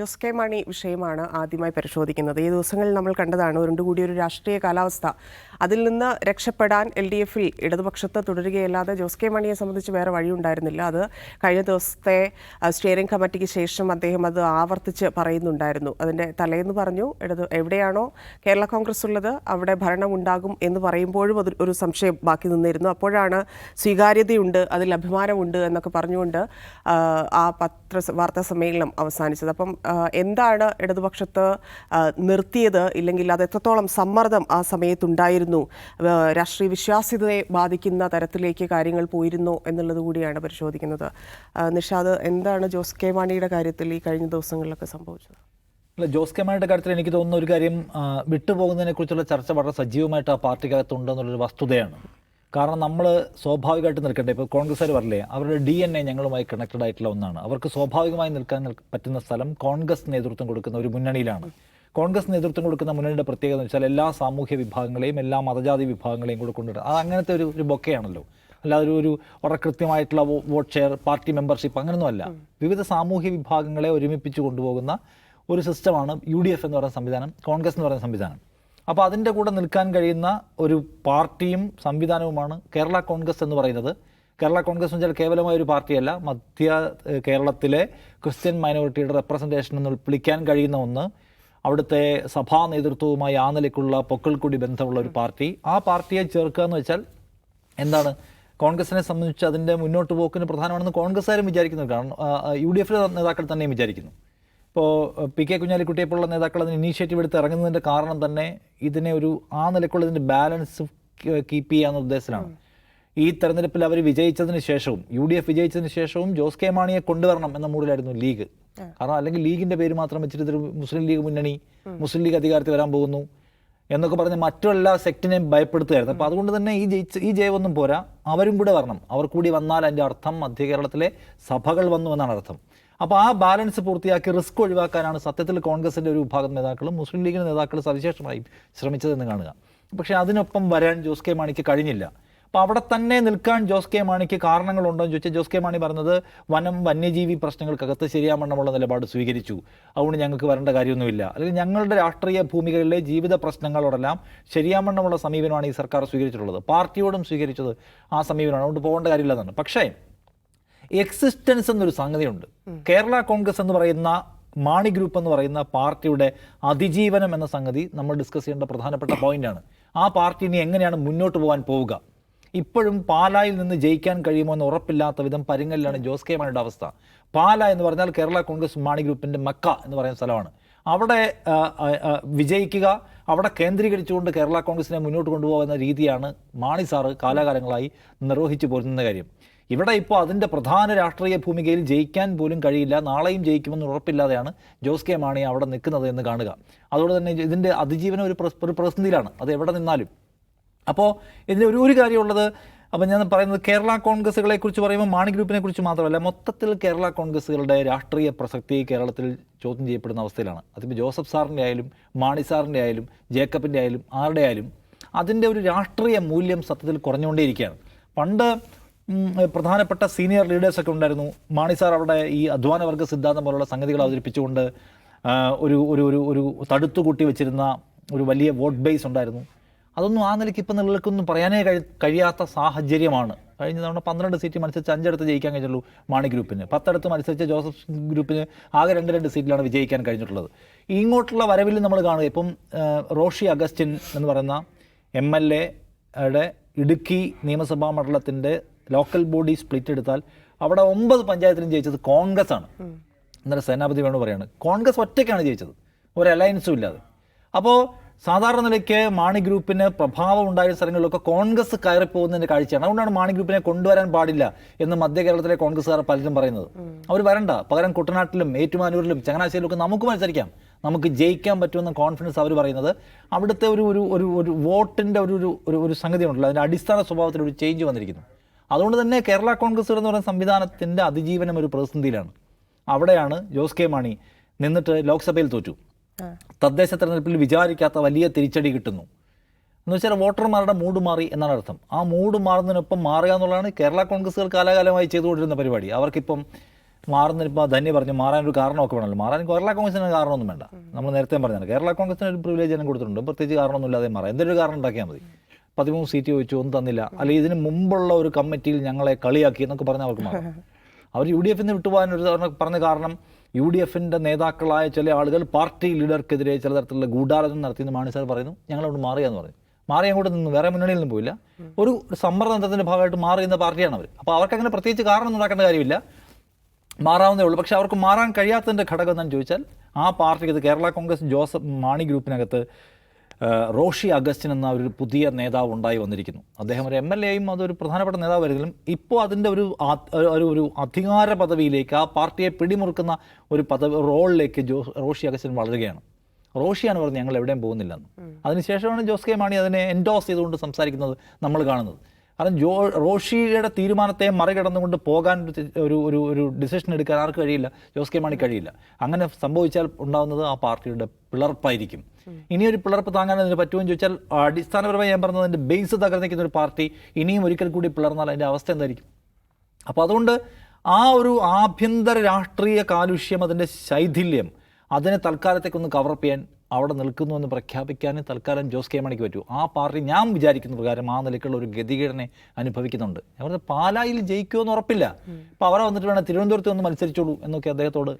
Jose K Mani വിഷയമാണ് ആദ്യമായി പരിശോധിക്കുന്നത്. ഈ ദിവസങ്ങളിൽ നമ്മൾ കണ്ടതാണ് ഉരുണ്ടുകൂടിയ ഒരു രാഷ്ട്രീയ കാലാവസ്ഥ. അതിൽ നിന്ന് രക്ഷപ്പെടാൻ എൽ ഡി എഫിൽ ഇടതുപക്ഷത്ത് തുടരുകയല്ലാതെ ജോസ് കെ മാണിയെ സംബന്ധിച്ച് വേറെ വഴിയുണ്ടായിരുന്നില്ല. അത് കഴിഞ്ഞ ദിവസത്തെ സ്റ്റിയറിംഗ് കമ്മിറ്റിക്ക് ശേഷം അദ്ദേഹം അത് ആവർത്തിച്ച് പറയുന്നുണ്ടായിരുന്നു. അതിന്റെ തലേന്ന് പറഞ്ഞു ഇടത് എവിടെയാണോ കേരള കോൺഗ്രസ് ഉള്ളത് അവിടെ ഭരണം ഉണ്ടാകും എന്ന് പറയുമ്പോഴും അത് ഒരു സംശയം ബാക്കി നിന്നിരുന്നു. അപ്പോഴാണ് സ്വീകാര്യതയുണ്ട് അതിൽ അഭിമാനമുണ്ട് എന്നൊക്കെ പറഞ്ഞുകൊണ്ട് ആ, പത്ര വാർത്താ സമ്മേളനം അവസാനിച്ചത്. അപ്പം എന്താണ് ഇടതുപക്ഷത്ത് നിർത്തിയത്? ഇല്ലെങ്കിൽ അത് എത്രത്തോളം സമ്മർദ്ദം ആ സമയത്തുണ്ടായിരുന്നു? രാഷ്ട്രീയ വിശ്വാസ്യതയെ ബാധിക്കുന്ന തരത്തിലേക്ക് കാര്യങ്ങൾ പോയിരുന്നോ എന്നുള്ളത് കൂടിയാണ് പരിശോധിക്കുന്നത്. നിഷാദ് എന്താണ് ജോസ് കെ മാണിയുടെ കാര്യത്തിൽ ഈ കഴിഞ്ഞ ദിവസങ്ങളിലൊക്കെ സംഭവിച്ചത്? അല്ല ജോസ് കെ മാണിയുടെ കാര്യത്തിൽ എനിക്ക് തോന്നുന്ന ഒരു കാര്യം വിട്ടുപോകുന്നതിനെക്കുറിച്ചുള്ള വിട്ടുപോകുന്നതിനെ കുറിച്ചുള്ള ചർച്ച വളരെ സജീവമായിട്ട് ആ പാർട്ടിക്കകത്തുണ്ടെന്നുള്ളൊരു വസ്തുതയാണ്. കാരണം നമ്മൾ സ്വാഭാവികമായിട്ട് നിൽക്കട്ടെ ഇപ്പോൾ കോൺഗ്രസ്സുകാർ പറഞ്ഞില്ലേ അവരുടെ ഡി എൻ എ ഞങ്ങളുമായി കണക്റ്റഡ് ആയിട്ടുള്ള ഒന്നാണ്. അവർക്ക് സ്വാഭാവികമായി നിൽക്കാൻ പറ്റുന്ന സ്ഥലം കോൺഗ്രസ് നേതൃത്വം കൊടുക്കുന്ന ഒരു മുന്നണിയിലാണ്. കോൺഗ്രസ് നേതൃത്വം കൊടുക്കുന്ന മുന്നണിയുടെ പ്രത്യേകത എന്ന് വെച്ചാൽ എല്ലാ സാമൂഹ്യ വിഭാഗങ്ങളെയും എല്ലാ മതജാതി വിഭാഗങ്ങളെയും കൂടെ കൊണ്ടുവരും. അത് അങ്ങനത്തെ ഒരു ഒരു ബൊക്കെയാണല്ലോ. അല്ലാതെ ഒരു ഒരു വളരെ കൃത്യമായിട്ടുള്ള വോട്ട് ഷെയർ പാർട്ടി മെമ്പർഷിപ്പ് അങ്ങനെയൊന്നുമല്ല വിവിധ സാമൂഹ്യ വിഭാഗങ്ങളെ ഒരുമിപ്പിച്ച് കൊണ്ടുപോകുന്ന ഒരു സിസ്റ്റമാണ് യു ഡി എഫ് എന്ന് പറയുന്ന സംവിധാനം കോൺഗ്രസ് എന്ന് പറയുന്ന സംവിധാനം. അപ്പോൾ അതിന്റെ കൂടെ നിൽക്കാൻ കഴിയുന്ന ഒരു പാർട്ടിയും സംവിധാനവുമാണ് കേരള കോൺഗ്രസ് എന്ന് പറയുന്നത്. കേരള കോൺഗ്രസ് എന്ന് വെച്ചാൽ കേവലമായ ഒരു പാർട്ടിയല്ല മധ്യ കേരളത്തിലെ ക്രിസ്ത്യൻ മൈനോറിറ്റിയുടെ റെപ്രസെന്റേഷൻ എന്ന് വിളിക്കാൻ കഴിയുന്ന ഒന്ന്. അവിടുത്തെ സഭാ നേതൃത്വവുമായി ആ നിലയ്ക്കുള്ള പൊക്കൾക്കൂടി ബന്ധമുള്ള ഒരു പാർട്ടി. ആ പാർട്ടിയെ ചേർക്കുക എന്ന് വെച്ചാൽ എന്താണ്? കോൺഗ്രസിനെ സംബന്ധിച്ച് അതിന്റെ മുന്നോട്ട് പോക്കിന് പ്രധാനമാണെന്ന് കോൺഗ്രസ്സുകാരും വിചാരിക്കുന്നു കാരണം യു ഡി എഫിലെ നേതാക്കൾ തന്നെയും വിചാരിക്കുന്നു. ഇപ്പോൾ പി കെ കുഞ്ഞാലിക്കുട്ടിയെ പോലുള്ള നേതാക്കൾ അതിന് ഇനീഷ്യേറ്റീവ് എടുത്ത് ഇറങ്ങുന്നതിന്റെ കാരണം തന്നെ ഇതിനെ ഒരു ആ നിലക്കുള്ള ഇതിന്റെ ബാലൻസ് കീപ്പ് ചെയ്യാമെന്ന ഉദ്ദേശത്തിലാണ്. ഈ തെരഞ്ഞെടുപ്പിൽ അവർ വിജയിച്ചതിന് ശേഷവും യു ഡി എഫ് വിജയിച്ചതിന് ശേഷവും ജോസ് കെ മാണിയെ കൊണ്ടുവരണം എന്ന മൂഡിലായിരുന്നു ലീഗ്. കാരണം അല്ലെങ്കിൽ ലീഗിന്റെ പേര് മാത്രം വെച്ചിട്ട് ഇതൊരു മുസ്ലിം ലീഗ് മുന്നണി മുസ്ലിം ലീഗ് അധികാരത്തിൽ വരാൻ പോകുന്നു എന്നൊക്കെ പറഞ്ഞ് മറ്റുള്ള സെക്ടിനെയും ഭയപ്പെടുത്തുകയായിരുന്നു. അപ്പോൾ അതുകൊണ്ട് തന്നെ ഈ ജയിച്ച് ഈ ജയമൊന്നും പോരാ. അവരും കൂടെ വരണം. അവർ കൂടി വന്നാൽ അതിന്റെ അർത്ഥം മധ്യ കേരളത്തിലെ സഭകൾ വന്നു എന്നാണ് അർത്ഥം. അപ്പോൾ ആ ബാലൻസ് പൂർത്തിയാക്കി റിസ്ക് ഒഴിവാക്കാനാണ് സത്യത്തിൽ കോൺഗ്രസിന്റെ ഒരു വിഭാഗം നേതാക്കളും മുസ്ലിം ലീഗിന്റെ നേതാക്കളും സവിശേഷമായി ശ്രമിച്ചതെന്ന് കാണുക. പക്ഷേ അതിനൊപ്പം വരാൻ ജോസ് കെ മാണിക്ക് കഴിഞ്ഞില്ല. അപ്പോൾ അവിടെ തന്നെ നിൽക്കാൻ ജോസ് കെ മാണിക്ക് കാരണങ്ങളുണ്ടോ എന്ന് ചോദിച്ചാൽ ജോസ് കെ മാണി പറഞ്ഞത് വനം വന്യജീവി പ്രശ്നങ്ങൾക്കകത്ത് ശരിയാമണ്ണമുള്ള നിലപാട് സ്വീകരിച്ചു. അതുകൊണ്ട് ഞങ്ങൾക്ക് വരേണ്ട കാര്യമൊന്നുമില്ല. അല്ലെങ്കിൽ ഞങ്ങളുടെ രാഷ്ട്രീയ ഭൂമികളിലെ ജീവിത പ്രശ്നങ്ങളോടെല്ലാം ശരിയാമണ്ണമുള്ള സമീപനമാണ് ഈ സർക്കാർ സ്വീകരിച്ചിട്ടുള്ളത്. പാർട്ടിയോടും സ്വീകരിച്ചത് ആ സമീപനമാണ്. അതുകൊണ്ട് പോകേണ്ട കാര്യമില്ല എന്നാണ്. പക്ഷേ എക്സിസ്റ്റൻസ് എന്നൊരു സംഗതിയുണ്ട്. കേരള കോൺഗ്രസ് എന്ന് പറയുന്ന മാണി ഗ്രൂപ്പ് എന്ന് പറയുന്ന പാർട്ടിയുടെ അതിജീവനം എന്ന സംഗതി നമ്മൾ ഡിസ്കസ് ചെയ്യേണ്ട പ്രധാനപ്പെട്ട പോയിന്റാണ് ആ പാർട്ടി ഇനി എങ്ങനെയാണ് മുന്നോട്ട് പോകാൻ പോവുക? ഇപ്പോഴും പാലായിൽ നിന്ന് ജയിക്കാൻ കഴിയുമോ എന്ന് ഉറപ്പില്ലാത്ത വിധം പരിങ്ങലിലാണ് ജോസ് കെ മാണിയുടെ അവസ്ഥ. പാല എന്ന് പറഞ്ഞാൽ കേരള കോൺഗ്രസ് മാണി ഗ്രൂപ്പിന്റെ മക്ക എന്ന് പറയുന്ന സ്ഥലമാണ്. അവിടെ വിജയിക്കുക അവിടെ കേന്ദ്രീകരിച്ചുകൊണ്ട് കേരള കോൺഗ്രസിനെ മുന്നോട്ട് കൊണ്ടുപോകുന്ന രീതിയാണ് മാണി സാറ് കാലാകാലങ്ങളായി നിർവഹിച്ചു പോരുന്ന കാര്യം. ഇവിടെ ഇപ്പോൾ അതിന്റെ പ്രധാന രാഷ്ട്രീയ ഭൂമികയിൽ ജയിക്കാൻ പോലും കഴിയില്ല നാളെയും ജയിക്കുമെന്ന് ഉറപ്പില്ലാതെയാണ് ജോസ് കെ മാണി അവിടെ നിൽക്കുന്നത് എന്ന് കാണുക. അതുകൊണ്ട് തന്നെ ഇതിന്റെ അതിജീവനം ഒരു ഒരു പ്രതിസന്ധിയിലാണ് അത് എവിടെ നിന്നാലും. അപ്പോൾ ഇതിന്റെ ഒരു ഒരു കാര്യമുള്ളത് അപ്പം ഞാൻ പറയുന്നത് കേരള കോൺഗ്രസുകളെ കുറിച്ച് പറയുമ്പോൾ മാണി ഗ്രൂപ്പിനെ കുറിച്ച് മാത്രമല്ല മൊത്തത്തിൽ കേരള കോൺഗ്രസുകളുടെ രാഷ്ട്രീയ പ്രസക്തി കേരളത്തിൽ ചോദ്യം ചെയ്യപ്പെടുന്ന അവസ്ഥയിലാണ്. അതിപ്പോൾ ജോസഫ് സാറിന്റെ ആയാലും മാണി സാറിന്റെ ആയാലും ജേക്കബിന്റെ ആയാലും ആരുടെ ആയാലും അതിന്റെ ഒരു രാഷ്ട്രീയ മൂല്യം സത്യത്തിൽ കുറഞ്ഞുകൊണ്ടേയിരിക്കുകയാണ്. പണ്ട് പ്രധാനപ്പെട്ട സീനിയർ ലീഡേഴ്സൊക്കെ ഉണ്ടായിരുന്നു. മാണി സാർ അവിടെ ഈ അധ്വാനവർഗ സിദ്ധാന്തം പോലുള്ള സംഗതികൾ അവതരിപ്പിച്ചുകൊണ്ട് ഒരു ഒരു ഒരു ഒരു തടുത്തുകൂട്ടി വെച്ചിരുന്ന ഒരു വലിയ വോട്ട് ബേസ് ഉണ്ടായിരുന്നു. അതൊന്നും ആ നിലയ്ക്ക് ഇപ്പം നിലനിൽക്കൊന്നും പറയാനേ കഴി കഴിയാത്ത സാഹചര്യമാണ്. കഴിഞ്ഞ തവണ പന്ത്രണ്ട് സീറ്റ് മത്സരിച്ച് അഞ്ചിടത്ത് ജയിക്കാൻ കഴിഞ്ഞുള്ളൂ മാണി ഗ്രൂപ്പിന്. പത്തിടത്ത് മത്സരിച്ച ജോസഫ് ഗ്രൂപ്പിന് ആകെ രണ്ട് രണ്ട് സീറ്റിലാണ് വിജയിക്കാൻ കഴിഞ്ഞിട്ടുള്ളത്. ഇങ്ങോട്ടുള്ള വരവിൽ നമ്മൾ കാണുക ഇപ്പം റോഷി അഗസ്റ്റിൻ എന്ന് പറയുന്ന എം എൽ എയുടെ ഇടുക്കി നിയമസഭാ മണ്ഡലത്തിന്റെ ലോക്കൽ ബോഡി സ്പ്ലിറ്റ് എടുത്താൽ അവിടെ ഒമ്പത് പഞ്ചായത്തിലും ജയിച്ചത് കോൺഗ്രസ് ആണ് എന്നിട്ട് സേനാപതി വേണു പറയാണ് കോൺഗ്രസ് ഒറ്റയ്ക്കാണ് ജയിച്ചത് ഒരു അലയൻസും ഇല്ലാതെ. അപ്പോൾ സാധാരണ നിലയ്ക്ക് മാണി ഗ്രൂപ്പിന് പ്രഭാവം ഉണ്ടായ സ്ഥലങ്ങളിലൊക്കെ കോൺഗ്രസ് കയറിപ്പോകുന്നതിന്റെ കാഴ്ചയാണ്. അതുകൊണ്ടാണ് മാണി ഗ്രൂപ്പിനെ കൊണ്ടുവരാൻ പാടില്ല എന്ന് മധ്യ കേരളത്തിലെ കോൺഗ്രസ്സുകാർ പലരും പറയുന്നത്. അവർ വരണ്ട പകരം കുട്ടനാട്ടിലും ഏറ്റുമാനൂരിലും ചങ്ങനാശ്ശേരിയിലും ഒക്കെ നമുക്ക് മത്സരിക്കാം. നമുക്ക് ജയിക്കാൻ പറ്റുമെന്ന കോൺഫിഡൻസ് അവർ പറയുന്നത്. അവിടുത്തെ ഒരു ഒരു ഒരു ഒരു വോട്ടിന്റെ ഒരു ഒരു ഒരു ഒരു സംഗതി ഉണ്ടല്ലോ അതിന്റെ അടിസ്ഥാന സ്വഭാവത്തിൽ ഒരു ചേഞ്ച് വന്നിരിക്കുന്നു. അതുകൊണ്ട് തന്നെ കേരള കോൺഗ്രസ് എന്ന് പറയുന്ന സംവിധാനത്തിന്റെ അതിജീവനം ഒരു പ്രതിസന്ധിയിലാണ്. അവിടെയാണ് ജോസ് കെ മാണി നിന്നിട്ട് ലോക്സഭയിൽ തോറ്റു. തദ്ദേശ തെരഞ്ഞെടുപ്പിൽ വിചാരിക്കാത്ത വലിയ തിരിച്ചടി കിട്ടുന്നു. എന്ന് വെച്ചാൽ വോട്ടർമാരുടെ മൂഡ് മാറി എന്നാണ് അർത്ഥം. ആ മൂഡ് മാറുന്നതിനൊപ്പം മാറുക എന്നുള്ളതാണ് കേരള കോൺഗ്രസ്സുകൾ കാലാകാലമായി ചെയ്തുകൊണ്ടിരുന്ന പരിപാടി. അവർക്കിപ്പം മാറുന്നതിപ്പോൾ ധന്യ പറഞ്ഞു മാറാൻ ഒരു കാരണമൊക്കെ വേണമല്ലോ. മാറാൻ കേരള കോൺഗ്രസിന് കാരണമൊന്നും വേണ്ട. നമ്മൾ നേരത്തെ പറഞ്ഞാണ് കേരള കോൺഗ്രസിന് ഒരു പ്രിവിലേജ് ജനം കൊടുത്തിട്ടുണ്ട്. പ്രത്യേകിച്ച് കാരണമൊന്നും ഇല്ലാതെ മാറാം. എന്തൊരു കാരണം ഉണ്ടാക്കിയാൽ മതി. പതിമൂന്ന് സീറ്റ് ചോദിച്ചു ഒന്നും തന്നില്ല. അല്ലെങ്കിൽ ഇതിന് മുമ്പുള്ള ഒരു കമ്മിറ്റിയിൽ ഞങ്ങളെ കളിയാക്കി എന്നൊക്കെ പറഞ്ഞ അവർക്ക് മാറും അവർ യു ഡി എഫിന് വിട്ടുപോകാൻ ഒരു പറഞ്ഞ കാരണം യു ഡി എഫിന്റെ നേതാക്കളായ ചില ആളുകൾ പാർട്ടി ലീഡർക്കെതിരെ ചില തരത്തിലുള്ള ഗൂഢാലോചന നടത്തി എന്ന് മാണി സാർ പറയുന്നു. ഞങ്ങളവിടെ മാറിയെന്ന് പറഞ്ഞു. മാറി അങ്ങോട്ട് നിന്ന് വേറെ മുന്നണിയിൽ നിന്നും പോയില്ല. ഒരു സമ്മർദ്ദത്തിന്റെ ഭാഗമായിട്ട് മാറി നിന്ന പാർട്ടിയാണ് അവർ. അപ്പോൾ അവർക്ക് അങ്ങനെ പ്രത്യേകിച്ച് കാരണം ഉണ്ടാക്കേണ്ട കാര്യമില്ല. മാറാവുന്നേ ഉള്ളൂ. പക്ഷേ അവർക്ക് മാറാൻ കഴിയാത്തതിന്റെ ഘടകം എന്താണെന്ന് ചോദിച്ചാൽ ആ പാർട്ടിക്കകത്ത് കേരള കോൺഗ്രസ് ജോസഫ് മാണി ഗ്രൂപ്പിനകത്ത് റോഷി അഗസ്റ്റിൻ എന്ന ഒരു പുതിയ നേതാവ് ഉണ്ടായി വന്നിരിക്കുന്നു. അദ്ദേഹം ഒരു എം എൽ എയും അതൊരു പ്രധാനപ്പെട്ട നേതാവായിരുന്നെങ്കിലും ഇപ്പോൾ അതിന്റെ ഒരു ഒരു ഒരു അധികാര പദവിയിലേക്ക് ആ പാർട്ടിയെ പിടിമുറുക്കുന്ന ഒരു പദവി റോളിലേക്ക് ജോസ് റോഷി അഗസ്റ്റിൻ വളരുകയാണ്. റോഷിയാണ് പറഞ്ഞത് ഞങ്ങൾ എവിടെയും പോകുന്നില്ലെന്ന്. അതിനുശേഷമാണ് ജോസ് കെ മാണി അതിനെ എൻഡോസ് ചെയ്തുകൊണ്ട് സംസാരിക്കുന്നത് നമ്മൾ കാണുന്നത്. കാരണം ജോ റോഷിയുടെ തീരുമാനത്തെ മറികടന്നുകൊണ്ട് പോകാൻ ഒരു ഒരു ഒരു ഡിസിഷൻ എടുക്കാൻ ആർക്ക് കഴിയില്ല? ജോസ് കെ മാണി കഴിയില്ല. അങ്ങനെ സംഭവിച്ചാൽ ഉണ്ടാകുന്നത് ആ പാർട്ടിയുടെ പിളർപ്പായിരിക്കും. ഇനിയൊരു പിളർപ്പ് താങ്ങാൻ അതിന് പറ്റുമെന്ന് ചോദിച്ചാൽ അടിസ്ഥാനപരമായി ഞാൻ പറഞ്ഞത് അതിന്റെ ബേസ് തകർന്നിരിക്കുന്ന ഒരു പാർട്ടി ഇനിയും ഒരിക്കൽ കൂടി പിളർന്നാൽ അതിന്റെ അവസ്ഥ എന്തായിരിക്കും? അപ്പോൾ അതുകൊണ്ട് ആ ഒരു ആഭ്യന്തര രാഷ്ട്രീയ കാലുഷ്യം അതിന്റെ ശൈഥില്യം അതിനെ തൽക്കാലത്തേക്കൊന്ന് കവർ ചെയ്യാൻ അവിടെ നിൽക്കുന്നു എന്ന് പ്രഖ്യാപിക്കാനും തൽക്കാലം ജോസ് കെ മണിക്ക് പറ്റൂ. ആ പാർട്ടി ഞാൻ വിചാരിക്കുന്ന പ്രകാരം ആ നിലയ്ക്കുള്ള ഒരു ഗതികേടനെ അനുഭവിക്കുന്നുണ്ട്. ഞാൻ പറഞ്ഞത് പാലായിൽ ജയിക്കുമോ എന്ന് ഉറപ്പില്ല. അപ്പോൾ അവരെ വന്നിട്ട് വേണം തിരുവനന്തപുരത്ത് ഒന്ന് മത്സരിച്ചോളൂ എന്നൊക്കെ അദ്ദേഹത്തോട്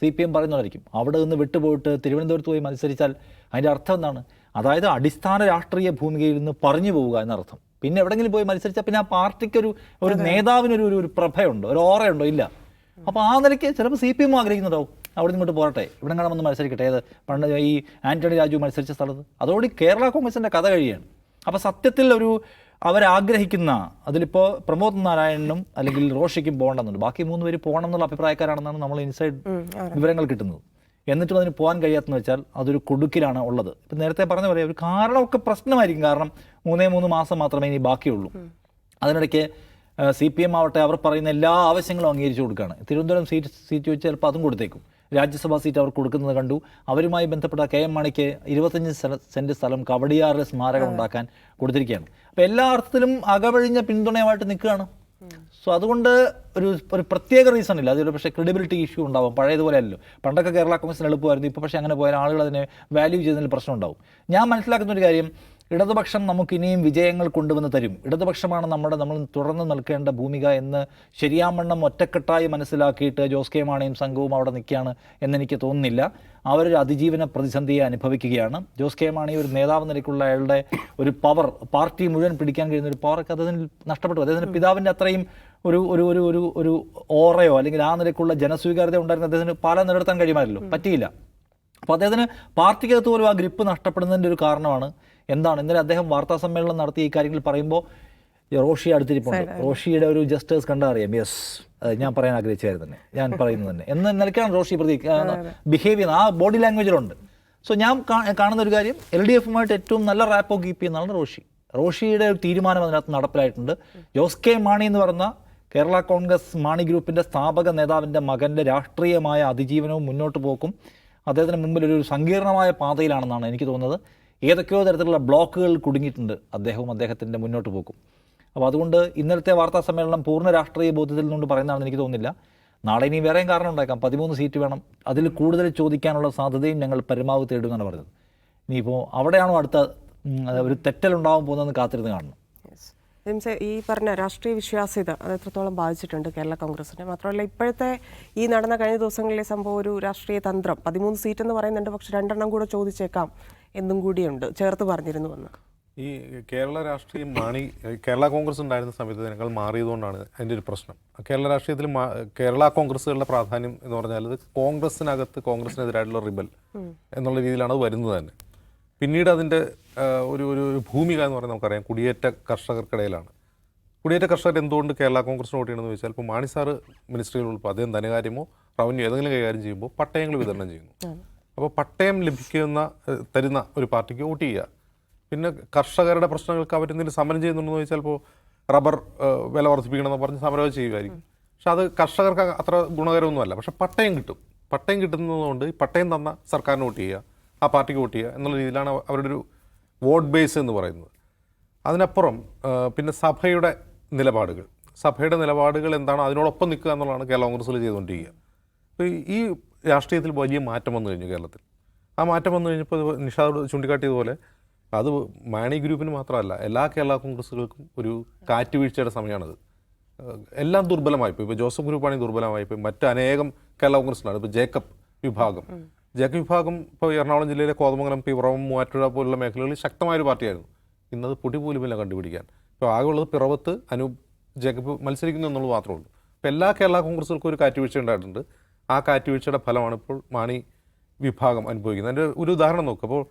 സി പി എം പറയുന്നതായിരിക്കും അവിടെ നിന്ന് വിട്ടുപോയിട്ട് തിരുവനന്തപുരത്ത് പോയി മത്സരിച്ചാൽ അതിന്റെ അർത്ഥം എന്താണ്? അതായത് അടിസ്ഥാന രാഷ്ട്രീയ ഭൂമികയിൽ നിന്ന് പറഞ്ഞു പോവുക എന്നർത്ഥം. പിന്നെ എവിടെങ്കിലും പോയി മത്സരിച്ചാൽ പിന്നെ ആ പാർട്ടിക്ക് ഒരു ഒരു നേതാവിനൊരു ഒരു ഒരു പ്രഭയുണ്ടോ? ഒരു ഓറയുണ്ടോ? ഇല്ല. അപ്പോൾ ആ നിലയ്ക്ക് ചിലപ്പോൾ സി പി എം ആഗ്രഹിക്കുന്നുണ്ടാവും. അവിടെ നിന്ന് ഇങ്ങോട്ട് പോരട്ടെ. ഇവിടെ കാണാൻ വന്ന് മത്സരിക്കട്ടെ. ഏത്? പണ്ട് ഈ ആന്റണി രാജു മത്സരിച്ച സ്ഥലത്ത്. അതോടെ കേരള കോൺഗ്രസിന്റെ കഥ കഴിയാണ്. അപ്പോൾ സത്യത്തിൽ ഒരു അവരാഗ്രഹിക്കുന്ന അതിലിപ്പോൾ പ്രമോദ് നാരായണനും അല്ലെങ്കിൽ റോഷിക്കും പോകണമെന്നുണ്ട് ബാക്കി മൂന്ന് പേര് പോകണം എന്നുള്ള അഭിപ്രായക്കാരാണെന്നാണ് നമ്മൾ ഇൻസൈഡ് വിവരങ്ങൾ കിട്ടുന്നത്. എന്നിട്ടും അതിന് പോകാൻ കഴിയാത്തെന്ന് വെച്ചാൽ അതൊരു കൊടുക്കിലാണ് ഉള്ളത്. ഇപ്പം നേരത്തെ പറഞ്ഞ പോലെ ഒരു കാരണമൊക്കെ പ്രശ്നമായിരിക്കും. കാരണം മൂന്നേ മൂന്ന് മാസം മാത്രമേ ഇനി ബാക്കിയുള്ളൂ. അതിനിടയ്ക്ക് സി പി എം ആവട്ടെ അവർ പറയുന്ന എല്ലാ ആവശ്യങ്ങളും അംഗീകരിച്ചു കൊടുക്കുകയാണ്. തിരുവനന്തപുരം സീറ്റ് സീറ്റ് വെച്ച് ചിലപ്പോൾ അതും കൊടുത്തേക്കും. രാജ്യസഭാ സീറ്റ് അവർ കൊടുക്കുന്നത് കണ്ടു. അവരുമായി ബന്ധപ്പെട്ട കെ എം മാണിക്ക് ഇരുപത്തഞ്ച് സെന്റ് സെന്റ് സ്ഥലം കവടിയാറിൽ സ്മാരകം ഉണ്ടാക്കാൻ കൊടുത്തിരിക്കുകയാണ്. അപ്പോൾ എല്ലാ അർത്ഥത്തിലും അകവഴിഞ്ഞ പിന്തുണയുമായിട്ട് നിൽക്കുകയാണ്. സോ അതുകൊണ്ട് ഒരു ഒരു പ്രത്യേക റീസൺ ഇല്ല. അതൊരു പക്ഷേ ക്രെഡിബിലിറ്റി ഇഷ്യൂ ഉണ്ടാവും. പഴയതുപോലെ അല്ലല്ലോ. പണ്ടൊക്കെ കേരള കോൺഗ്രസിന് എളുപ്പമായിരുന്നു. ഇപ്പോൾ പക്ഷേ അങ്ങനെ പോയാൽ ആളുകൾ അതിനെ വാല്യൂ ചെയ്യുന്നതിൽ പ്രശ്നം ഉണ്ടാവും ഞാൻ മനസ്സിലാക്കുന്ന ഒരു കാര്യം ഇടതുപക്ഷം നമുക്ക് ഇനിയും വിജയങ്ങൾ കൊണ്ടുവന്ന് തരും. ഇടതുപക്ഷമാണ് നമ്മുടെ നമ്മൾ തുടർന്ന് നിൽക്കേണ്ട ഭൂമിക എന്ന് ശരിയാമണ്ണം ഒറ്റക്കെട്ടായി മനസ്സിലാക്കിയിട്ട് ജോസ് കെ മാണിയും സംഘവും അവിടെ നിൽക്കുകയാണ് എന്നെനിക്ക് തോന്നുന്നില്ല. അവരൊരു അതിജീവന പ്രതിസന്ധിയെ അനുഭവിക്കുകയാണ്. ജോസ് കെ മാണി ഒരു നേതാവ് നിലയ്ക്കുള്ള അയാളുടെ ഒരു പവർ പാർട്ടി മുഴുവൻ പിടിക്കാൻ കഴിയുന്ന ഒരു പവറൊക്കെ അദ്ദേഹത്തിന് നഷ്ടപ്പെട്ടു. അദ്ദേഹത്തിന് പിതാവിന്റെ അത്രയും ഒരു ഒരു ഒരു ഒരു ഒരു ഓറയോ അല്ലെങ്കിൽ ആ നിലയ്ക്കുള്ള ജനസ്വീകാര്യത ഉണ്ടായിരുന്ന അദ്ദേഹത്തിന് പാലം നിലനിർത്താൻ കഴിയുമായിരുന്നല്ലോ. പറ്റിയില്ല. അപ്പോൾ അദ്ദേഹത്തിന് പാർട്ടിക്കകത്ത് പോലും ആ ഗ്രിപ്പ് നഷ്ടപ്പെടുന്നതിന്റെ ഒരു കാരണമാണ് എന്താണ്? ഇന്നലെ അദ്ദേഹം വാർത്താ സമ്മേളനം നടത്തി ഈ കാര്യങ്ങൾ പറയുമ്പോൾ റോഷി അടുത്തിരിപ്പുണ്ട്. റോഷിയുടെ ഒരു ജസ്റ്റേഴ്സ് കണ്ടാൽ അറിയാം. യെസ് ഞാൻ പറയാൻ ആഗ്രഹിച്ചായിരുന്നു തന്നെ. ഞാൻ പറയുന്നത് തന്നെ. എന്ന നിലയ്ക്കാണ് റോഷി പ്രതി ബിഹേവിയർ ആ ബോഡി ലാംഗ്വേജിലുണ്ട് സോ ഞാൻ കാണുന്ന ഒരു കാര്യം എൽ ഡി എഫുമായിട്ട് ഏറ്റവും നല്ല റാപ്പോ കീപ്പ് ചെയ്യുന്നതാണ് റോഷി. റോഷിയുടെ ഒരു തീരുമാനം അതിനകത്ത് നടപ്പിലായിട്ടുണ്ട്. ജോസ് കെ മാണി എന്ന് പറയുന്ന കേരള കോൺഗ്രസ് മാണി ഗ്രൂപ്പിന്റെ സ്ഥാപക നേതാവിന്റെ മകന്റെ രാഷ്ട്രീയമായ അതിജീവനവും മുന്നോട്ട് പോക്കും അദ്ദേഹത്തിന് മുമ്പിൽ ഒരു സങ്കീർണമായ പാതയിലാണെന്നാണ് എനിക്ക് തോന്നുന്നത്. ഏതൊക്കെയോ തരത്തിലുള്ള ബ്ലോക്കുകൾ കുടുങ്ങിയിട്ടുണ്ട്. അദ്ദേഹവും അദ്ദേഹത്തിന്റെ മുന്നോട്ട് പോക്കും. അപ്പോൾ അതുകൊണ്ട് ഇന്നലത്തെ വാർത്താ സമ്മേളനം പൂർണ രാഷ്ട്രീയ ബോധ്യത്തിൽ നിന്നുകൊണ്ട് പറയുന്നതാണെന്ന് എനിക്ക് തോന്നുന്നില്ല. നാളെ ഇനി വേറെയും കാരണം ഉണ്ടാക്കാം പതിമൂന്ന് സീറ്റ് വേണം. അതിൽ കൂടുതൽ ചോദിക്കാനുള്ള സാധ്യതയും ഞങ്ങൾ പരമാവധി തേടുമെന്നാണ് പറഞ്ഞത്. ഇനിയിപ്പോൾ അവിടെയാണോ അടുത്ത ഒരു തെറ്റലുണ്ടാവാൻ പോകുന്നതെന്ന് കാത്തിരുന്ന് കാണണം. ഈ പറഞ്ഞ രാഷ്ട്രീയ വിശ്വാസ്യത അത് എത്രത്തോളം ബാധിച്ചിട്ടുണ്ട് കേരള കോൺഗ്രസിനെ? മാത്രമല്ല ഇപ്പോഴത്തെ ഈ നടന്ന കഴിഞ്ഞ ദിവസങ്ങളിലെ സംഭവം ഒരു രാഷ്ട്രീയ തന്ത്രം. പതിമൂന്ന് സീറ്റ് എന്ന് പറയുന്നുണ്ട് പക്ഷെ രണ്ടെണ്ണം കൂടെ ചോദിച്ചേക്കാം. എന്നും കൂടിയുണ്ട്. ചേർത്ത് പറഞ്ഞിരുന്നു എന്ന് ഈ കേരള രാഷ്ട്രീയം മാണി കേരള കോൺഗ്രസ് ഉണ്ടായിരുന്ന സമയത്ത് ജനങ്ങൾ മാറിയതുകൊണ്ടാണ് അതിന്റെ ഒരു പ്രശ്നം. കേരള രാഷ്ട്രീയത്തിൽ കേരള കോൺഗ്രസ്സുകളുടെ പ്രാധാന്യം എന്ന് പറഞ്ഞാൽ അത് കോൺഗ്രസിനകത്ത് കോൺഗ്രസിനെതിരായിട്ടുള്ള റിബൽ എന്നുള്ള രീതിയിലാണ് അത് വരുന്നത് തന്നെ. പിന്നീട് അതിന്റെ ഒരു ഒരു ഒരു ഭൂമിക എന്ന് പറയുന്നത് നമുക്കറിയാം കുടിയേറ്റ കർഷകർക്കിടയിലാണ്. കുടിയേറ്റ കർഷകർ എന്തുകൊണ്ട് കേരള കോൺഗ്രസിന് വോട്ട് ചെയ്യണമെന്ന് ചോദിച്ചാൽ ഇപ്പോൾ മാണി സാറ് മിനിസ്ട്രിയിൽ ഉൾപ്പെടെ അദ്ദേഹം ധനകാര്യമോ റവന്യൂ ഏതെങ്കിലും കൈകാര്യം ചെയ്യുമ്പോൾ പട്ടയങ്ങൾ വിതരണം ചെയ്യുന്നു. അപ്പോൾ പട്ടയം ലഭിക്കുന്ന തരുന്ന ഒരു പാർട്ടിക്ക് വോട്ട് ചെയ്യുക. പിന്നെ കർഷകരുടെ പ്രശ്നങ്ങൾക്ക് അവരെന്തെങ്കിലും സമരം ചെയ്യുന്നുണ്ടെന്ന് ചോദിച്ചാൽ ഇപ്പോൾ റബ്ബർ വില വർദ്ധിപ്പിക്കണമെന്ന് പറഞ്ഞ് സമരം ചെയ്യുമായിരിക്കും. പക്ഷെ അത് കർഷകർക്ക് അത്ര ഗുണകരമൊന്നുമല്ല. പക്ഷെ പട്ടയം കിട്ടും. പട്ടയം കിട്ടുന്നതുകൊണ്ട് ഈ പട്ടയം തന്ന സർക്കാരിന് വോട്ട് ചെയ്യുക ആ പാർട്ടിക്ക് വോട്ട് ചെയ്യുക എന്നുള്ള രീതിയിലാണ് അവരുടെ ഒരു വോട്ട് ബേസ് എന്ന് പറയുന്നത്. അതിനപ്പുറം പിന്നെ സഭയുടെ നിലപാടുകൾ. സഭയുടെ നിലപാടുകൾ എന്താണോ അതിനോടൊപ്പം നിൽക്കുക എന്നുള്ളതാണ് കേരള കോൺഗ്രസ്സിൽ ചെയ്തുകൊണ്ടിരിക്കുക. അപ്പോൾ ഈ രാഷ്ട്രീയത്തിൽ വലിയ മാറ്റം വന്നു കഴിഞ്ഞു കേരളത്തിൽ. ആ മാറ്റം വന്നു കഴിഞ്ഞപ്പോൾ നിഷാദ് ചൂണ്ടിക്കാട്ടിയതുപോലെ അത് മാണി ഗ്രൂപ്പിന് മാത്രമല്ല എല്ലാ കേരള കോൺഗ്രസ്സുകൾക്കും ഒരു കാറ്റുവീഴ്ചയുടെ സമയമാണത്. എല്ലാം ദുർബലമായി പോയി ഇപ്പോൾ ജോസഫ് ഗ്രൂപ്പാണെങ്കിൽ ദുർബലമായി പോയി മറ്റ് അനേകം കേരള കോൺഗ്രസ്സിലാണ് ഇപ്പോൾ ജേക്കബ് വിഭാഗം. ജേക്കബ് വിഭാഗം ഇപ്പോൾ എറണാകുളം ജില്ലയിലെ കോതമംഗലം പിറവം മൂവാറ്റുപുഴ പോലുള്ള മേഖലകളിൽ ശക്തമായൊരു പാർട്ടിയായിരുന്നു. ഇന്നത് പൊടി പോലുമില്ല കണ്ടുപിടിക്കാൻ. ഇപ്പോൾ ആകെയുള്ളത് പിറവത്ത് അനു ജേക്കബ് മത്സരിക്കുന്നു എന്നുള്ളത് മാത്രമേ ഉള്ളൂ. അപ്പോൾ എല്ലാ കേരള കോൺഗ്രസ്സുകൾക്കും ഒരു കാറ്റുവീഴ്ച ഉണ്ടായിട്ടുണ്ട്. ആ കാറ്റുവീഴ്ചയുടെ ഫലമാണ് ഇപ്പോൾ മാണി വിഭാഗം അനുഭവിക്കുന്നത്. അതിന്റെ ഒരു ഉദാഹരണം നോക്കുക അപ്പോൾ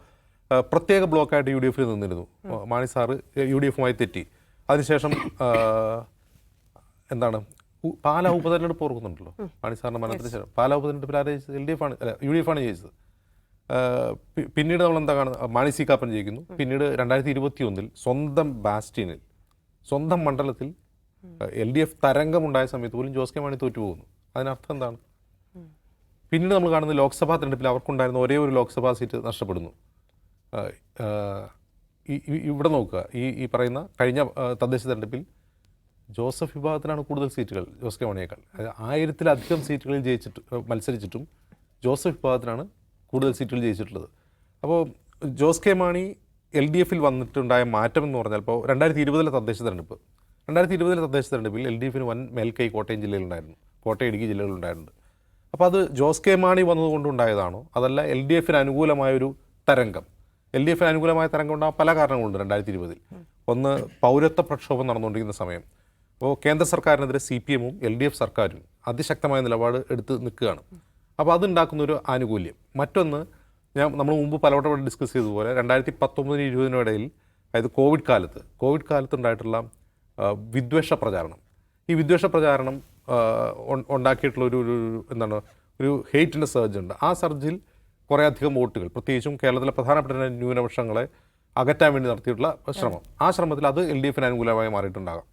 പ്രത്യേക ബ്ലോക്കായിട്ട് യു ഡി എഫിൽ നിന്നിരുന്നു. മാണി സാറ് യു ഡി എഫുമായി തെറ്റി. അതിനുശേഷം എന്താണ് പാലാ ഉപതെരഞ്ഞെടുപ്പ് ഓർക്കുന്നുണ്ടല്ലോ? മാണി സാറിന്റെ മരണത്തിന് ശേഷം. പാലാ ഉപതെരഞ്ഞെടുപ്പിൽ ആരെ ജയിച്ചത്? എൽ ഡി എഫ് ആണ് അല്ല യു ഡി എഫ് ആണ് ജയിച്ചത് പിന്നീട് നമ്മൾ എന്താ കാണുന്നത്? മാണി സി കാപ്പൻ ജയിക്കുന്നു. പിന്നീട് രണ്ടായിരത്തി ഇരുപത്തി ഒന്നിൽ സ്വന്തം ബാസ്റ്റീനിൽ സ്വന്തം മണ്ഡലത്തിൽ എൽ ഡി എഫ് തരംഗമുണ്ടായ സമയത്ത് പോലും ജോസ് കെ മാണി തോറ്റുപോകുന്നു. അതിനർത്ഥം എന്താണ്? പിന്നീട് നമ്മൾ കാണുന്ന ലോക്സഭാ തെരഞ്ഞെടുപ്പിൽ അവർക്കുണ്ടായിരുന്ന ഒരേ ഒരു ലോക്സഭാ സീറ്റ് നഷ്ടപ്പെടുന്നു. ഇവിടെ നോക്കുക. ഈ ഈ പറയുന്ന കഴിഞ്ഞ തദ്ദേശ തെരഞ്ഞെടുപ്പിൽ ജോസഫ് വിഭാഗത്തിനാണ് കൂടുതൽ സീറ്റുകൾ ജോസ് കെ മണിയേക്കാൾ. ആയിരത്തിലധികം സീറ്റുകളിൽ ജയിച്ചിട്ട് മത്സരിച്ചിട്ടും ജോസഫ് വിഭാഗത്തിനാണ് കൂടുതൽ സീറ്റുകൾ ജയിച്ചിട്ടുള്ളത്. അപ്പോൾ Jose K Mani L D എഫിൽ വന്നിട്ടുണ്ടായ മാറ്റം എന്ന് പറഞ്ഞാൽ ഇപ്പോൾ രണ്ടായിരത്തി ഇരുപതിലെ തദ്ദേശ തെരഞ്ഞെടുപ്പ് രണ്ടായിരത്തി ഇരുപതിലെ തദ്ദേശ തെരഞ്ഞെടുപ്പിൽ എൽ ഡി എഫിന് വൻ മേൽക്കൈ കോട്ടയം ജില്ലയിലുണ്ടായിരുന്നു കോട്ടയം ഇടുക്കി ജില്ലകളിലുണ്ടായിട്ടുണ്ട് അപ്പോൾ അത് ജോസ് കെ മാണി വന്നതുകൊണ്ടുണ്ടായതാണോ? അതല്ല എൽ ഡി എഫിന് അനുകൂലമായൊരു തരംഗം. എൽ ഡി എഫിന് അനുകൂലമായ തരംഗം ഉണ്ടാകാൻ പല കാരണങ്ങളുണ്ട് രണ്ടായിരത്തി ഇരുപതിൽ ഒന്ന് പൗരത്വ പ്രക്ഷോഭം നടന്നുകൊണ്ടിരിക്കുന്ന സമയം. അപ്പോൾ കേന്ദ്ര സർക്കാരിനെതിരെ സി പി എമ്മും എൽ ഡി എഫ് സർക്കാരും അതിശക്തമായ നിലപാട് എടുത്ത് നിൽക്കുകയാണ്. അപ്പോൾ അതുണ്ടാക്കുന്ന ഒരു ആനുകൂല്യം. മറ്റൊന്ന് ഞാൻ നമ്മൾ മുമ്പ് പലവട്ടം ഡിസ്കസ് ചെയ്തതുപോലെ രണ്ടായിരത്തി പത്തൊമ്പതിന് ഇരുപതിനും ഇടയിൽ അതായത് കോവിഡ് കാലത്ത് കോവിഡ് കാലത്ത് ഉണ്ടായിട്ടുള്ള വിദ്വേഷ പ്രചാരണം. ഈ വിദ്വേഷ പ്രചാരണം ഉണ്ടാക്കിയിട്ടുള്ള ഒരു എന്താണ് ഒരു ഹെയ്റ്റിന്റെ സർജ് ഉണ്ട്. ആ സർജിൽ കുറേ അധികം വോട്ടുകൾ പ്രത്യേകിച്ചും കേരളത്തിലെ പ്രധാനപ്പെട്ട ന്യൂനപക്ഷങ്ങളെ അകറ്റാൻ വേണ്ടി നടത്തിയിട്ടുള്ള ശ്രമം. ആ ശ്രമത്തിൽ അത് എൽ ഡി എഫിന് അനുകൂലമായി മാറിയിട്ടുണ്ടാകാം.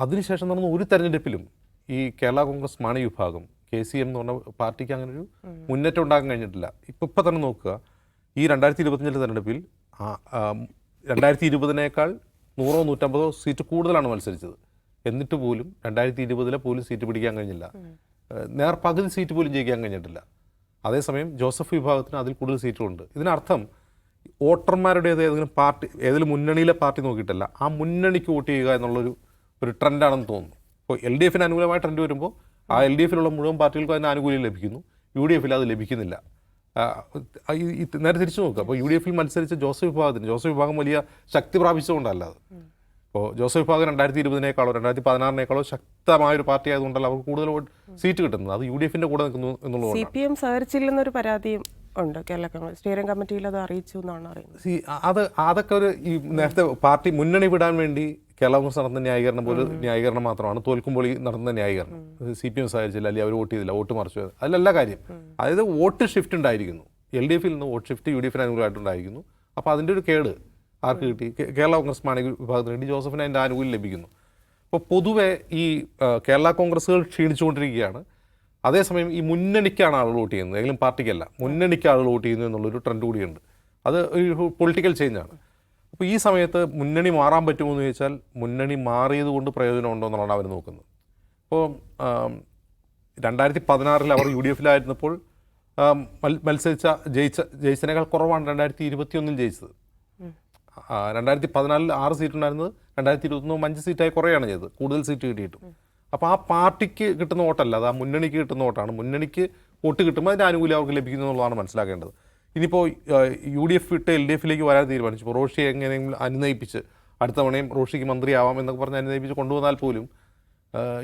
അതിനുശേഷം നടന്ന ഒരു തെരഞ്ഞെടുപ്പിലും ഈ കേരള കോൺഗ്രസ് മാണി വിഭാഗം കെ സി എം എന്ന് പറഞ്ഞ പാർട്ടിക്ക് അങ്ങനെ ഒരു മുന്നേറ്റം ഉണ്ടാകാൻ കഴിഞ്ഞിട്ടില്ല. ഇപ്പം ഇപ്പം തന്നെ നോക്കുക ഈ രണ്ടായിരത്തി ഇരുപത്തഞ്ചിലെ തെരഞ്ഞെടുപ്പിൽ രണ്ടായിരത്തി ഇരുപതിനേക്കാൾ നൂറോ നൂറ്റമ്പതോ സീറ്റ് കൂടുതലാണ് മത്സരിച്ചത്. എന്നിട്ട് പോലും രണ്ടായിരത്തി ഇരുപതിലെ പോലും സീറ്റ് പിടിക്കാൻ കഴിഞ്ഞില്ല. നേർപകുതി നേർ പകുതി സീറ്റ് പോലും ജയിക്കാൻ കഴിഞ്ഞിട്ടില്ല. അതേസമയം ജോസഫ് വിഭാഗത്തിന് അതിൽ കൂടുതൽ സീറ്റുകളുണ്ട്. ഇതിനർത്ഥം വോട്ടർമാരുടെ ഏതെങ്കിലും പാർട്ടി ഏതെങ്കിലും മുന്നണിയിലെ പാർട്ടി നോക്കിയിട്ടല്ല ആ മുന്നണിക്ക് വോട്ട് ചെയ്യുക എന്നുള്ളൊരു ഒരു ട്രെൻഡാണെന്ന് തോന്നുന്നു. ഇപ്പോൾ എൽ ഡി എഫിന് അനുകൂലമായ ട്രെൻഡ് വരുമ്പോൾ ആ എൽ ഡി എഫിലുള്ള മുഴുവൻ പാർട്ടികൾക്കും അതിന് ആനുകൂല്യം ലഭിക്കുന്നു. യു ഡി എഫിൽ അത് ലഭിക്കുന്നില്ല. നേരെ തിരിച്ചു നോക്കുക. അപ്പോൾ യു ഡി എഫിൽ മത്സരിച്ച ജോസഫ് വിഭാഗത്തിന് ജോസഫ് വിഭാഗം വലിയ ശക്തി പ്രാപിച്ചുകൊണ്ടല്ല അത്. ഇപ്പോൾ ജോസഫ് വിഭാഗം രണ്ടായിരത്തി ഇരുപതിനേക്കാളോ രണ്ടായിരത്തി പതിനാറിനേക്കാളോ ശക്തമായ ഒരു പാർട്ടി ആയതുകൊണ്ടല്ല അവർക്ക് കൂടുതൽ സീറ്റ് കിട്ടുന്നത്. അത് യു ഡി എഫിന്റെ കൂടെ നിൽക്കുന്നു എന്നുള്ളത് സി പി എം സഹകരിച്ചില്ലെന്നൊരു പരാതിയും ഉണ്ട് കേരള കോൺഗ്രസ്. സ്റ്റിയറിംഗ് കമ്മിറ്റിയിൽ അത് അറിയിച്ചു എന്നാണ് അറിയുന്നത്. സി അത് അതൊക്കെ ഒരു ഈ നേരത്തെ പാർട്ടി മുന്നണി വിടാൻ വേണ്ടി കേരള കോൺഗ്രസ് നടന്ന ന്യായീകരണം പോലെ ന്യായീകരണം മാത്രമാണ്. തോൽക്കുമ്പോൾ ഈ നടന്ന ന്യായീകരണം. സി പി എം സഹകരിച്ചില്ല അല്ലെങ്കിൽ അവർ വോട്ട് ചെയ്തില്ല വോട്ട് മറിച്ചു അതിലല്ല കാര്യം. അതായത് വോട്ട് ഷിഫ്റ്റ് ഉണ്ടായിരിക്കുന്നു. എൽ ഡി എഫിൽ നിന്ന് വോട്ട് ഷിഫ്റ്റ് യു ഡി എഫിന് അനുകൂലമായിട്ടുണ്ടായിരിക്കുന്നു അപ്പോൾ അതിന്റെ ഒരു കേട്. ആർക്ക് കിട്ടി? കേരള കോൺഗ്രസ് മാണി വിഭാഗത്തിന് കിട്ടി. ജോസഫിന് അതിന്റെ ആനുകൂല്യം ലഭിക്കുന്നു. അപ്പോൾ പൊതുവെ ഈ കേരള കോൺഗ്രസ്സുകൾ ക്ഷീണിച്ചുകൊണ്ടിരിക്കുകയാണ്. അതേസമയം ഈ മുന്നണിക്കാണ് ആളുകൾ വോട്ട് ചെയ്യുന്നത്. ഏതെങ്കിലും പാർട്ടിക്കല്ല. മുന്നണിക്ക് ആളുകൾ വോട്ട് ചെയ്യുന്നു എന്നുള്ളൊരു ട്രെൻഡ് കൂടിയുണ്ട്. അത് ഒരു പൊളിറ്റിക്കൽ ചേഞ്ചാണ് അപ്പോൾ ഈ സമയത്ത് മുന്നണി മാറാൻ പറ്റുമോ എന്ന് ചോദിച്ചാൽ മുന്നണി മാറിയത് കൊണ്ട് പ്രയോജനം ഉണ്ടോ എന്നുള്ളതാണ് അവർ നോക്കുന്നത്. ഇപ്പോൾ രണ്ടായിരത്തി പതിനാറിൽ അവർ യു ഡി എഫിലായിരുന്നപ്പോൾ മത്സരിച്ച ജയിച്ച ജയിച്ചതിനേക്കാൾ കുറവാണ് രണ്ടായിരത്തി ഇരുപത്തിയൊന്നിൽ ജയിച്ചത്. രണ്ടായിരത്തി പതിനാലിൽ ആറ് സീറ്റ് ഉണ്ടായിരുന്നത് രണ്ടായിരത്തി ഇരുപത്തൊന്ന് അഞ്ച് സീറ്റായി കുറയാണ് ചെയ്തത്. കൂടുതൽ സീറ്റ് കിട്ടിയിട്ടും. അപ്പോൾ ആ പാർട്ടിക്ക് കിട്ടുന്ന വോട്ടല്ല അത് ആ മുന്നണിക്ക് കിട്ടുന്ന വോട്ടാണ്. മുന്നണിക്ക് വോട്ട് കിട്ടുമ്പോൾ അതിന്റെ ആനുകൂല്യം അവർക്ക് ലഭിക്കുന്നു എന്നുള്ളതാണ് മനസ്സിലാക്കേണ്ടത്. ഇനിയിപ്പോൾ യു ഡി എഫ് വിട്ട് എൽ ഡി എഫിലേക്ക് വരാൻ തീരുമാനിച്ചു. ഇപ്പോൾ റോഷിയെ എങ്ങനെയെങ്കിലും അനുനയിപ്പിച്ച് അടുത്ത തവണയും റോഷിക്ക് മന്ത്രിയാവാം എന്നൊക്കെ പറഞ്ഞ് അനുനയിപ്പിച്ച് കൊണ്ടുവന്നാൽ പോലും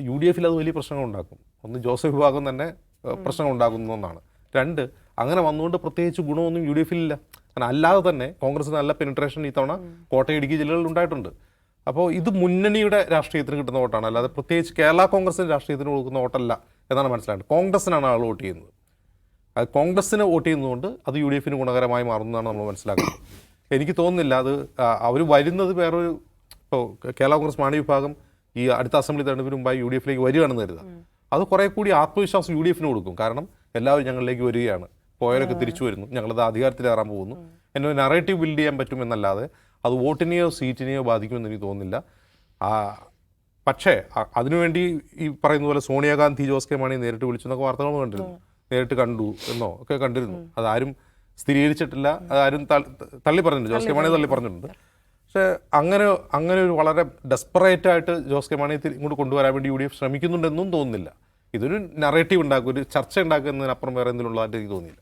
യു ഡി എഫിൽ അത് വലിയ പ്രശ്നങ്ങൾ ഉണ്ടാക്കും ഒന്ന് ജോസഫ് വിഭാഗം തന്നെ പ്രശ്നങ്ങൾ ഒന്നാണ് രണ്ട് അങ്ങനെ വന്നുകൊണ്ട് പ്രത്യേകിച്ച് ഗുണമൊന്നും യു ഡി എഫിലില്ല കാരണം അല്ലാതെ തന്നെ കോൺഗ്രസ് നല്ല പെനിട്രേഷൻ ഈ തവണ കോട്ടയം ഇടുക്കി ജില്ലകളിൽ ഉണ്ടായിട്ടുണ്ട്. അപ്പോൾ ഇത് മുന്നണിയുടെ രാഷ്ട്രീയത്തിന് കിട്ടുന്ന വോട്ടാണ്. അല്ലാതെ പ്രത്യേകിച്ച് കേരള കോൺഗ്രസിന് രാഷ്ട്രീയത്തിന് കൊടുക്കുന്ന വോട്ടല്ല എന്നാണ് മനസ്സിലായത്. കോൺഗ്രസിനാണ് ആൾ വോട്ട് ചെയ്യുന്നത്. അത് കോൺഗ്രസ്സിന് വോട്ട് ചെയ്യുന്നതുകൊണ്ട് അത് യു ഡി എഫിന് ഗുണകരമായി മാറുന്നതാണ് നമ്മൾ മനസ്സിലാക്കുന്നത്. എനിക്ക് തോന്നുന്നില്ല അത് അവർ വരുന്നത് വേറൊരു ഇപ്പോൾ കേരള കോൺഗ്രസ് മാണി വിഭാഗം ഈ അടുത്ത അസംബ്ലി തെരഞ്ഞെടുപ്പിന് മുമ്പായി യു ഡി എഫിലേക്ക് വരികയാണെന്ന് കരുതുക. അത് കുറേ കൂടി ആത്മവിശ്വാസം യു ഡി എഫിന് കൊടുക്കും. കാരണം എല്ലാവരും ഞങ്ങളിലേക്ക് വരികയാണ്. പോയവരൊക്കെ തിരിച്ചു വരുന്നു. ഞങ്ങളത് അധികാരത്തിലേറാൻ പോകുന്നു. എന്നെ നറേറ്റീവ് ബിൽഡ് ചെയ്യാൻ പറ്റുമെന്നല്ലാതെ അത് വോട്ടിനെയോ സീറ്റിനെയോ ബാധിക്കുമെന്ന് എനിക്ക് തോന്നുന്നില്ല. പക്ഷേ അതിനുവേണ്ടി ഈ പറയുന്ന പോലെ സോണിയാഗാന്ധി ജോസ് കെ മാണി നേരിട്ട് വിളിച്ചു എന്നൊക്കെ വാർത്തകൾ കണ്ടിരുന്നു. നേരിട്ട് കണ്ടു എന്നോ ഒക്കെ കണ്ടിരുന്നു. അതാരും സ്ഥിരീകരിച്ചിട്ടില്ല. അതാരും തള്ളി- പറഞ്ഞിട്ടുണ്ട്. ജോസ് കെ മാണി തള്ളി പറഞ്ഞിട്ടുണ്ട്. പക്ഷേ അങ്ങനെ അങ്ങനെ ഒരു വളരെ ഡെസ്പറേറ്റ് ആയിട്ട് ജോസ് കെ മാണി ഇങ്ങോട്ട് കൊണ്ടുവരാൻ വേണ്ടി യു ഡി എഫ് ശ്രമിക്കുന്നുണ്ടെന്നും തോന്നുന്നില്ല. ഇതൊരു നറേറ്റീവ് ഉണ്ടാക്കും ഒരു ചർച്ച ഉണ്ടാക്കുന്നതിനപ്പുറം വേറെ എന്തെങ്കിലും ഉള്ളതായിട്ട് എനിക്ക് തോന്നിയില്ല.